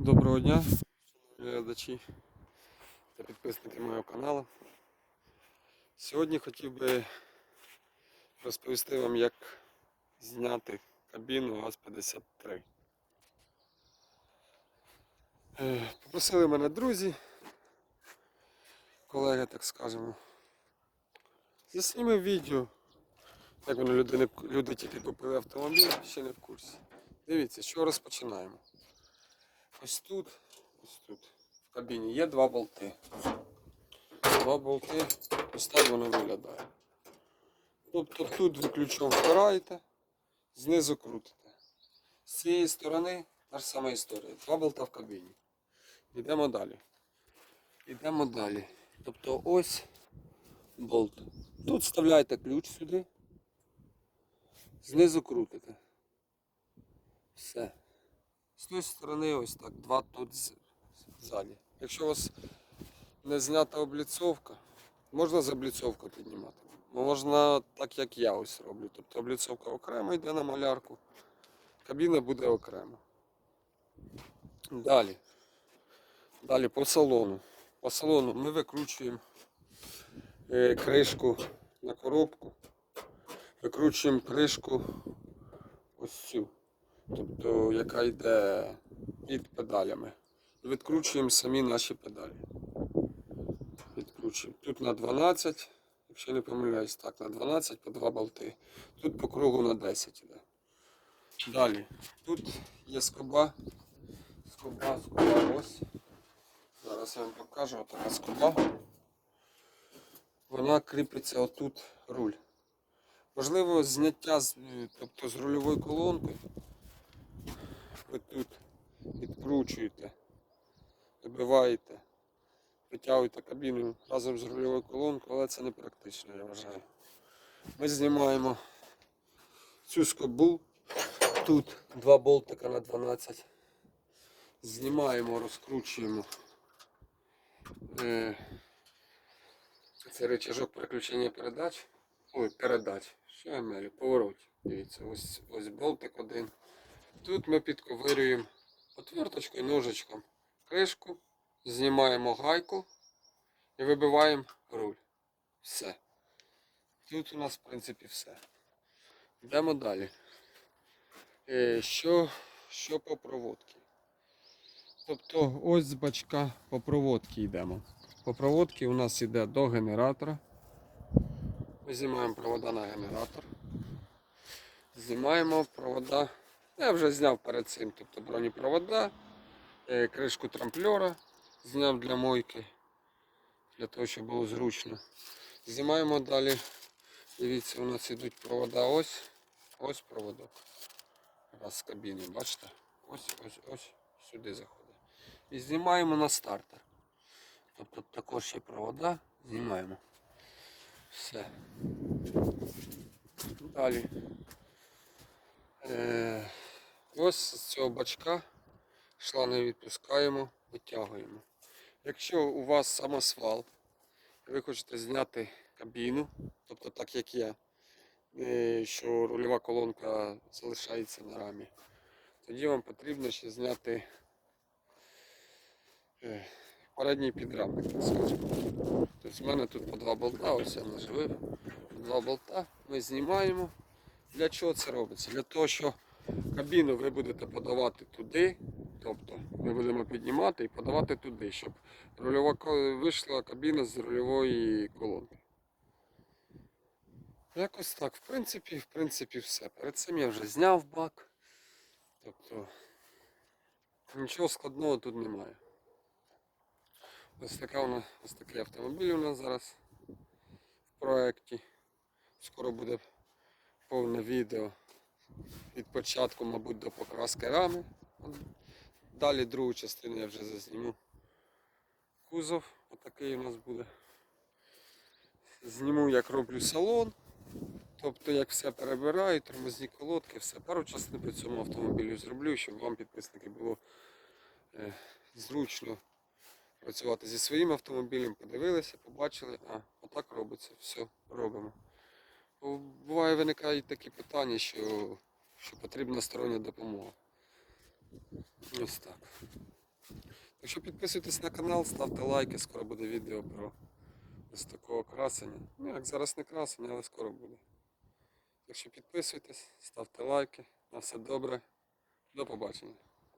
Доброго дня, глядачі та підписники мого каналу. Сьогодні хотів би розповісти вам, як зняти кабіну ГАЗ-53. Е, Попросили мене друзі, колеги, так скажемо. Заснімив відео, як воно люди, люди тільки купили автомобіль, ще не в курсі. Дивіться, що розпочинаємо. Ось тут, ось тут, в кабіні є два болти. Два болти, ось так воно виглядає. Тобто тут ви ключом впираєте, знизу крутите. З цієї сторони та ж сама історія. Два болта в кабіні. Йдемо далі. Йдемо далі. Тобто ось болт. Тут вставляєте ключ сюди. Знизу крутите. Все. З тої сторони ось так, два тут ззаді. Якщо у вас не знята обліцовка, можна з обліцовкою піднімати. Можна так, як я ось роблю. Тобто обліцовка окремо йде на малярку, кабіна буде окремо. Далі. Далі по салону. По салону ми викручуємо е, кришку на коробку, викручуємо кришку ось цю тобто яка йде під педалями. Відкручуємо самі наші педалі. Відкручуємо. Тут на 12, якщо не помиляюсь, так, на 12 по 2 болти. Тут по кругу на 10 йде. Далі. Тут є скоба. Скоба, скоба ось. Зараз я вам покажу така скоба. Вона кріпиться отут руль. Можливо, зняття з, тобто з рульової колонки ви тут відкручуєте, вибиваєте, витягуєте кабіну разом з рульовою колонкою, але це не практично, я вважаю. Ми знімаємо цю скобу, тут два болтика на 12. Знімаємо, розкручуємо. Е, Це рычажок переключення передач. Ой, передач. Що я мелю? Поворот. Дивіться, ось, ось болтик один. Тут ми підковирюємо отверточкою, ножичком кришку, знімаємо гайку і вибиваємо руль. Все. Тут у нас, в принципі, все. Йдемо далі. Е, Що, що по проводці? Тобто ось з бачка по проводці йдемо. По проводці у нас йде до генератора. Ми знімаємо провода на генератор. Знімаємо провода. Я вже зняв перед цим, тобто бронепровода, е, кришку трамплера зняв для мойки, для того, щоб було зручно. Знімаємо далі. Дивіться, у нас йдуть провода ось. Ось проводок. Раз з кабіни, бачите? Ось, ось, ось сюди заходить. І знімаємо на стартер. Тобто також є провода, знімаємо. Все. Далі. Е, ось з цього бачка шланги відпускаємо, витягуємо. Якщо у вас самосвал, і ви хочете зняти кабіну, тобто так як я, е, що рульова колонка залишається на рамі, тоді вам потрібно ще зняти е, передній підрамник. Тобто в мене тут по два болта, ось я наживив, по два болта ми знімаємо. Для чого це робиться? Для того, що кабіну ви будете подавати туди, тобто ми будемо піднімати і подавати туди, щоб рульова вийшла кабіна з рульової колонки. Якось так, в принципі, в принципі, все. Перед цим я вже зняв бак. Тобто нічого складного тут немає. Ось така вона, ось такий автомобіль у нас зараз в проєкті. Скоро буде повне відео від початку, мабуть, до покраски рами. Далі другу частину я вже зазніму. Кузов отакий у нас буде. Зніму, як роблю салон. Тобто як все перебираю, тормозні колодки, все. Пару частин по цьому автомобілю зроблю, щоб вам, підписники, було е, зручно працювати зі своїм автомобілем, подивилися, побачили, а отак робиться, все, робимо. Буває виникають такі питання, що, що потрібна стороння допомога. Ось так. Так підписуйтесь на канал, ставте лайки, скоро буде відео про ось такого красення. Ну, як зараз не красення, але скоро буде. Так що підписуйтесь, ставте лайки. На все добре. До побачення.